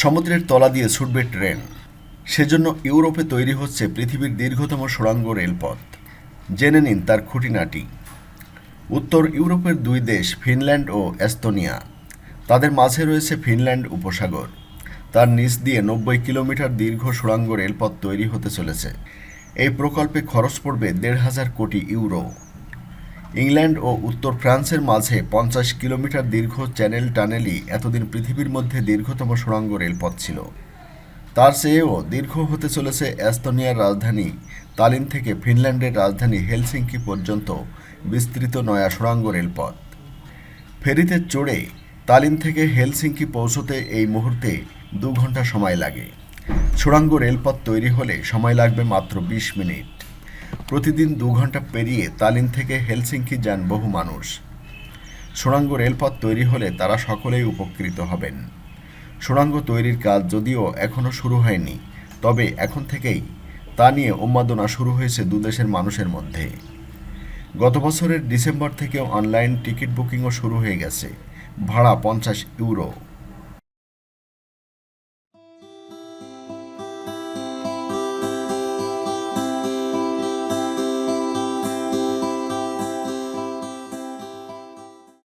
সমুদ্রের তলা দিয়ে ছুটবে ট্রেন। সেজন্য ইউরোপে তৈরি হচ্ছে পৃথিবীর দীর্ঘতম সুড়ঙ্গ রেলপথ। জেনে নিন তার খুঁটিনাটি। উত্তর ইউরোপের দুই দেশ, ফিনল্যান্ড ও এস্তোনিয়া, তাদের মাঝে রয়েছে ফিনল্যান্ড উপসাগর। তার নিচ দিয়ে নব্বই কিলোমিটার দীর্ঘ সুড়ঙ্গ রেলপথ তৈরি হতে চলেছে। এই প্রকল্পে খরচ পড়বে দেড় হাজার কোটি ইউরো। ইংল্যান্ড ও উত্তর ফ্রান্সের মাঝে পঞ্চাশ কিলোমিটার দীর্ঘ চ্যানেল টানেলই এতদিন পৃথিবীর মধ্যে দীর্ঘতম সুড়ঙ্গ রেলপথ ছিল। তার চেয়েও দীর্ঘ হতে চলেছে এস্তোনিয়ার রাজধানী। তালিন থেকে ফিনল্যান্ডের রাজধানী হেলসিঙ্কি পর্যন্ত বিস্তৃত নয়া সুড়ঙ্গ রেলপথ। ফেরিতে চড়ে তালিন থেকে হেলসিঙ্কি পৌঁছতে এই মুহূর্তে দু ঘণ্টা সময় লাগে। সুড়ঙ্গ রেলপথ তৈরি হলে সময় লাগবে মাত্র বিশ মিনিট। প্রতিদিন দু ঘণ্টা পেরিয়ে তালিন থেকে হেলসিঙ্কি যান বহু মানুষ। সুড়ঙ্গ রেলপথ তৈরি হলে তারা সকলেই উপকৃত হবেন। সুড়ঙ্গ তৈরির কাজ যদিও এখনও শুরু হয়নি, তবে এখন থেকেই তা নিয়ে উন্মাদনা শুরু হয়েছে দুদেশের মানুষের মধ্যে। গত বছরের ডিসেম্বর থেকেও অনলাইন টিকিট বুকিংও শুরু হয়ে গেছে, ভাড়া পঞ্চাশ ইউরো।